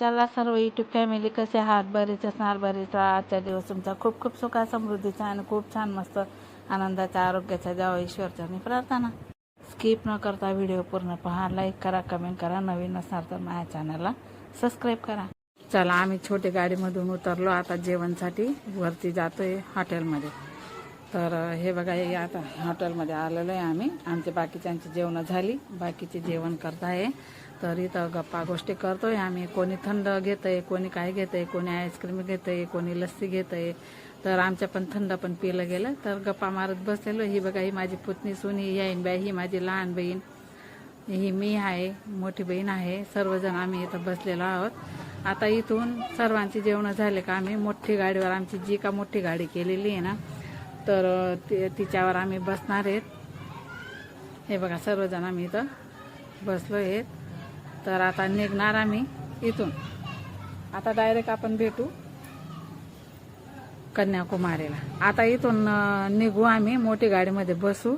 चला सर्व YouTube family कसे आहात? बरेच असणार बरेच आजचा दिवस तुमचा खूप खूप सुखा समृद्धीचा आणि खूप छान मस्त आनंदाचा आरोग्याचा. द्यावा ईश्वरचरणी प्रार्थना. स्किप न करता व्हिडिओ पूर्ण पहा. लाईक करा कमेंट करा. नवीन असणार तर माझ्या चॅनलला सबस्क्राईब करा. चला आम्ही छोटे गाडीमधून उतरलो. आता जेवणसाठी वरती जातोय हॉटेलमध्ये. तर हे बघा हे आता हॉटेलमध्ये आलेलो आहे आम्ही. आमचे बाकीच्यांची जेवणं झाली. बाकीचे जेवण करता आहे तर इथं गप्पा गोष्टी करतोय आम्ही. कोणी थंड घेतंय कोणी काय घेतंय कोणी आईस्क्रीम घेतंय कोणी लस्सी घेतंय. तर आमच्या पण थंड पण पिलं गेलं. तर गप्पा मारत बसलेलो. ही बघा ही माझी पुतणी सुनी ही बाई ही माझी लहान बहीण. ही मी आहे मोठी बहीण आहे. सर्वजण आम्ही इथं बसलेलो आहोत. आता इथून सर्वांची जेवणं झाले का आम्ही? मोठी गाडीवर आमची जी का मोठी गाडी केलेली आहे ना तर ति तिच्यावर आम्ही बसणार आहेत. हे बघा सर्वजण आम्ही इथं बसलो आहेत. तर आता निघणार आम्ही इथून. आता डायरेक्ट आपण भेटू कन्याकुमारीला. आता इथून निघू आम्ही मोठी गाडीमध्ये बसू.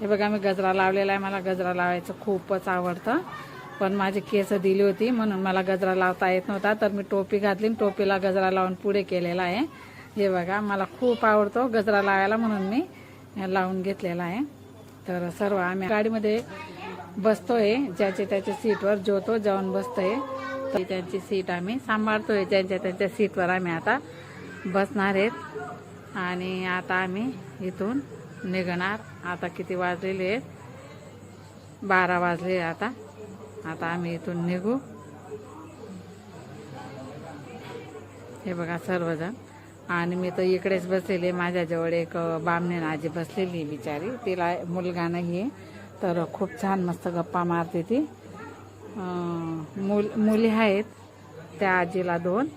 हे बघा मी गजरा लावलेला आहे. मला गजरा लावायचं खूपच आवडतं. पण माझी केस दिली होती म्हणून मला गजरा लावता येत नव्हता. तर मी टोपी घातली टोपीला गजरा लावून पुढे केलेला आहे. हे बघा मला खूप आवडतो गजरा लावायला म्हणून मी लावून घेतलेला आहे. तर सर्व आम्ही गाडीमध्ये बसतोय ज्याचे त्याच्या सीटवर जो तो जाऊन बसतोय. तर त्यांची सीट आम्ही सांभाळतोय ज्यांच्या त्यांच्या सीटवर आम्ही आता बसणार आहेत. आणि आता आम्ही इथून निघणार. आता किती वाजलेले आहेत? बारा वाजले आता. आता आम्ही इथून निघू. हे बघा सर्वजण. आणि मी तर इकडेच बसलेले माझ्याजवळ एक बामणे आजी बसलेली आहे बिचारी. तिला मुलगा नाही आहे तर खूप छान मस्त गप्पा मारते ती. मुल मुली आहेत त्या आजीला दोन.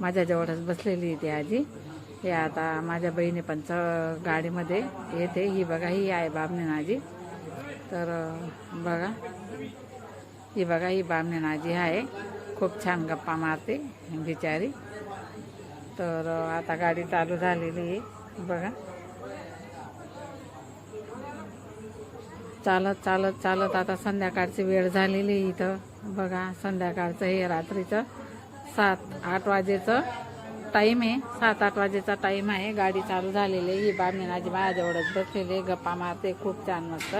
माझ्याजवळच बसलेली आहे ती आजी. हे आता माझ्या बहिणी पण च गाडीमध्ये येते. ही बघा ही आहे बामणे आजी. तर बघा. ही बघा ही बामणे आजी आहे. खूप छान गप्पा मारते बिचारी. तर आता गाडी चालू झालेली आहे. बघा. चालत चालत चालत आता संध्याकाळची वेळ झालेली आहे इथं. बघा संध्याकाळचं हे रात्रीचं सात आठ वाजेचं टाईम आहे. सात आठ वाजेचा टाईम आहे. गाडी चालू झालेली आहे. ही बामणीनाजी माझ्याजवळच बसलेली गप्पा मारते खूप छान मस्त.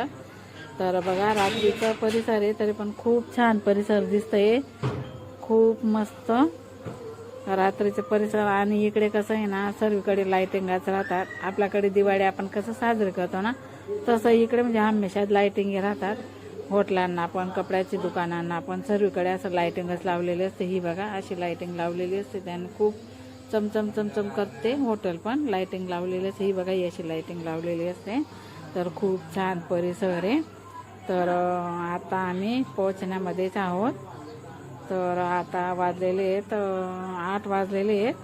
तर बघा रात्रीचं परिसर आहे तरी पण खूप छान परिसर दिसतंय. खूप मस्त. रात्रीचे परिसर आणि इकडे कसं आहे ना सर्वीकडे लाईटिंगच राहतात. आपल्याकडे दिवाळी आपण कसं साजरी करतो ना तसं इकडे म्हणजे हमेशा लाईटिंग राहतात. होटलांना पण कपड्याची दुकानांना पण सर्वीकडे असं लाईटिंगच लावलेली असते. ही बघा अशी लाईटिंग लावलेली असते. त्याने खूप चमचम चमचम करते हॉटेल पण लाईटिंग लावलेली असते. ही बघा ही अशी लाईटिंग लावलेली असते. तर खूप छान परिसर आहे. तर आता आम्ही पोहोचण्यामध्येच आहोत. तर आता वाजलेले आहेत आठ वाजलेले आहेत.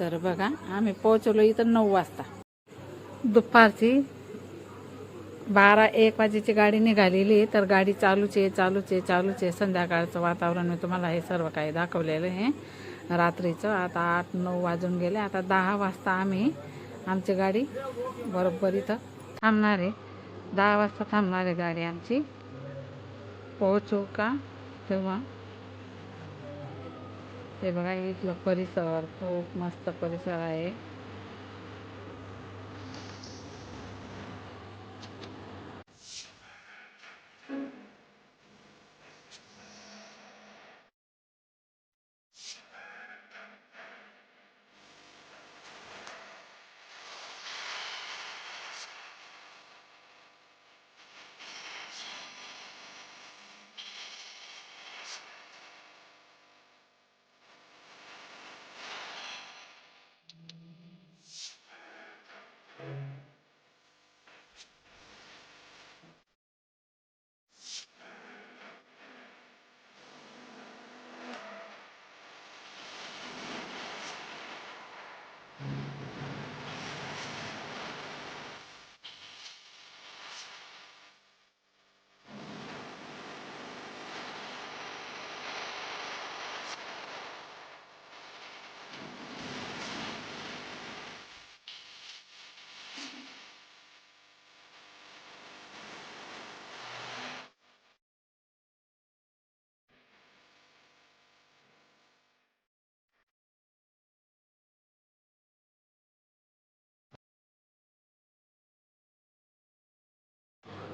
तर बघा आम्ही पोहोचलो इथं नऊ वाजता. दुपारची बारा एक वाजेची गाडी निघालेली आहे. तर गाडी चालूच आहे चालूच आहे चालूच आहे. संध्याकाळचं वातावरण मी तुम्हाला हे सर्व काही दाखवलेलं आहे. रात्रीचं आता आठ नऊ वाजून गेले. आता दहा वाजता आम्ही आमची गाडी बरोबर इथं थांबणार आहे. दहा वाजता थांबणार आहे गाडी आमची. पोहोचू का? तेव्हा ते बघा इथलं परिसर खूप मस्त परिसर आहे.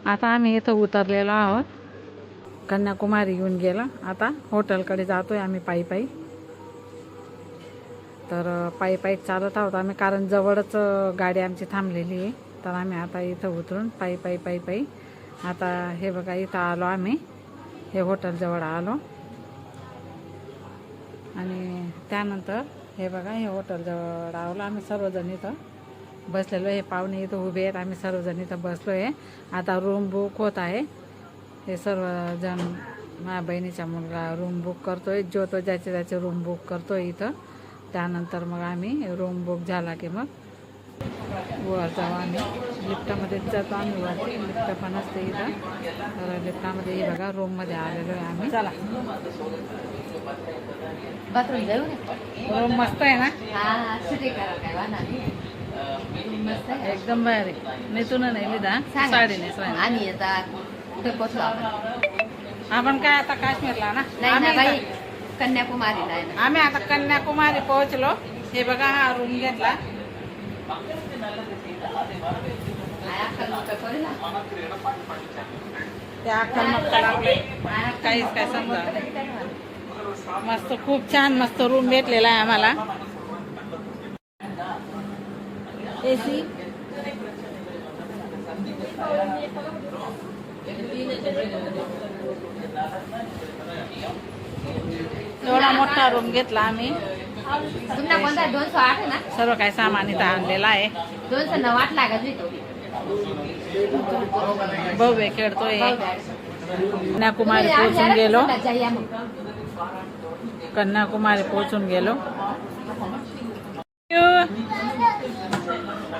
आता आम्ही इथं उतरलेलो आहोत. कन्याकुमारी येऊन गेला. आता हॉटेलकडे जातोय आम्ही पायी पायी. तर पायी पायी चालत आहोत आम्ही कारण जवळच गाडी आमची थांबलेली आहे. तर आम्ही आता इथं उतरून पायी पायी पायी पायी आता हे बघा इथं आलो आम्ही. हे हॉटेलजवळ आलो. आणि त्यानंतर हे बघा हे हॉटेलजवळ आलो आम्ही सर्वजण इथं. बसलेलो हे पाहुणे इथं उभे आहेत. आम्ही सर्वजण इथं बसलो आहे आता रूम बुक होत आहे. हे सर्वजण माझ्या बहिणीचा मुलगा रूम बुक करतोय. जो तो ज्याचे त्याचे रूम बुक करतोय इथं. त्यानंतर मग आम्ही रूम बुक झाला की मग वर जाऊ आम्ही. लिफ्टामध्ये जातो आम्ही वरती लिफ्ट पण असते इथं. तर लिफ्टामध्ये हे बघा रूममध्ये आलेलो आहे आम्ही. चला. बाथरूम जाऊ रूम मस्त आहे ना? आहे एकदम भारी. नेतून नाही लिदा. साडी येतात कुठे पोचलो आपण? आपण काय आता काश्मीरला ना? नाही ना आम्ही बाई. इथं- कन्याकुमारी नाही ना. आम्ही आता कन्याकुमारी पोहोचलो. हे बघा हा रूम घेतला. त्या अक्कल अक्कल काहीच काय समजा. मस्त खूप छान मस्त रूम भेटलेला आहे आम्हाला. एसी एवढा मोठा रूम घेतला आम्ही तुमचा कोणता? दोनशे आठ ना सर्व काही सामान इथं आणलेलं आहे दोनशे नऊ आठ लागत. भव्य खेळतोय. कन्याकुमारी पोहोचून गेलो. कन्याकुमारी पोहोचून गेलो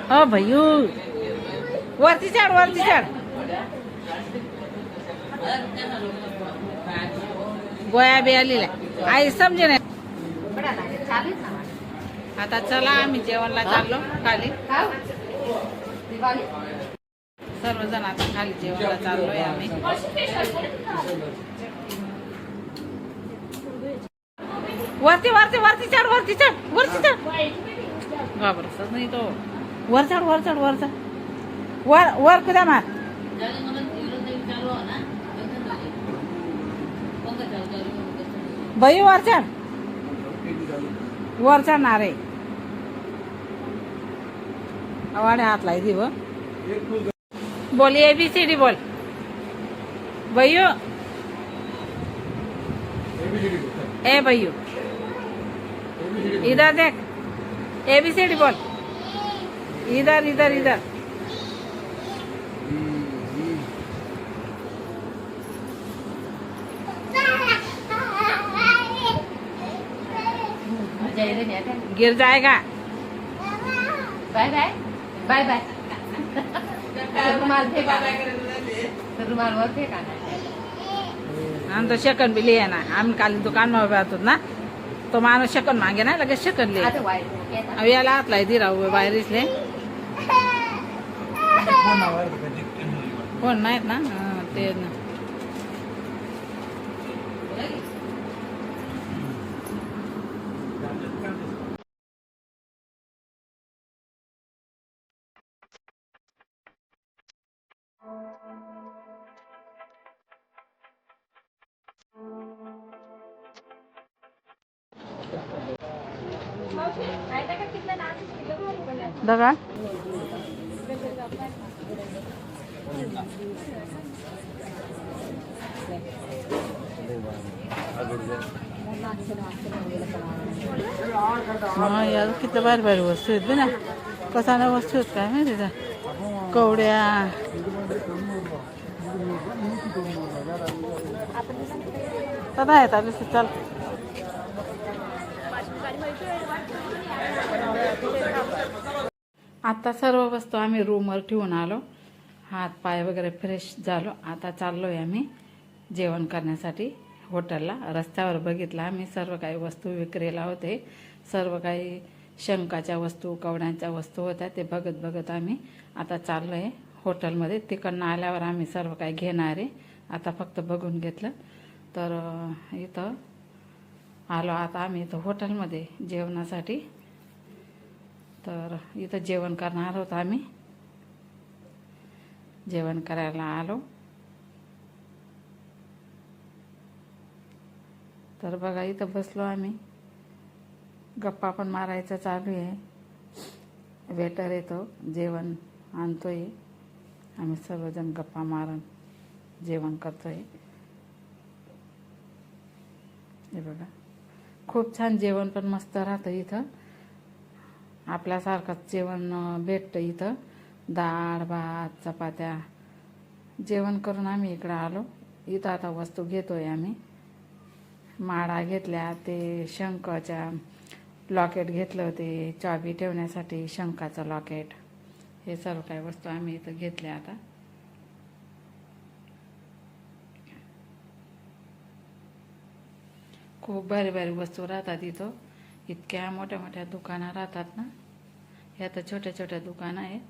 हो भैयू वरती चढ वरती चढ. गोया बी आलेल्या. आई समजे नाही आता चला आम्ही जेवणला चाललो खाली. सर्वजण आता खाली जेवणला चाललोय आम्ही. वरती वरती वरती चढ वरती चढ वरती चढ. घाबरतच नाही तो. वर चढ वर चढ वर चढ. वर वर कुदा मार? बाई वर चढ. वर चढणार आहे. आवाडे हात लाई दी व बोल ए बी सी डी बोल. भैयू ए भैयू इधर देख. ए बी सी डी बोल. इधर इधर इधर. गिर जाएगा। बाय बाय बाय बाय रुमाल फेका। रुमाल वर फेका तो शकन बी लिहे ना आम्ही काल दुकान में होतो ना। तो माणूस शकन मागे ना लगेच शकन लिहे याला हात लाई दी राहू बाहेर कोण? नाहीत ना? ते ना. दगा हा यार किती भारी भारी वस्तू आहेत ना. कसाना वस्तू आहेत काय माहिती त्या कवड्या. तर आहेत आले चल. आता सर्व वस्तू आम्ही रूमवर ठेवून आलो. हात पाय वगैरे फ्रेश झालो. आता चाललो आहे आम्ही जेवण करण्यासाठी हॉटेलला रस्त्यावर बघितलं आम्ही सर्व काही वस्तू विक्रीला होते. सर्व काही शंकाच्या वस्तू कवड्यांच्या वस्तू होत्या ते बघत बघत आम्ही आता चाललो आहे हॉटेलमध्ये तिकडनं आल्यावर आम्ही सर्व काही घेणार. आहे आता फक्त बघून घेतलं. तर इथं आलो. आता आम्ही इथं हॉटेलमध्ये जेवणासाठी. तर इथं जेवण करणार होतो आम्ही. जेवण करायला आलो. तर बघा इथं बसलो आम्ही. गप्पा पण मारायचं चालू आहे. वेटर येतो जेवण आणतोय. आम्ही सर्वजण गप्पा मारून जेवण करतोय. हे बघा. खूप छान जेवण पण मस्त राहतं इथं. आपल्यासारखंच जेवण भेटतं इथं. डाळ भात चपात्या. जेवण करून आम्ही इकडं आलो. इथं आता वस्तू घेतोय आम्ही. माळा घेतल्या ते शंखाच्या लॉकेट घेतलं होते. चाबी ठेवण्यासाठी शंखाचं लॉकेट. हे सर्व काही वस्तू आम्ही इथं घेतल्या आता. खूप भारी भारी वस्तू राहतात इथं. इतक्या मोठ्या मोठ्या दुकानं राहतात ना. हे आता छोट्या छोट्या दुकानं आहेत.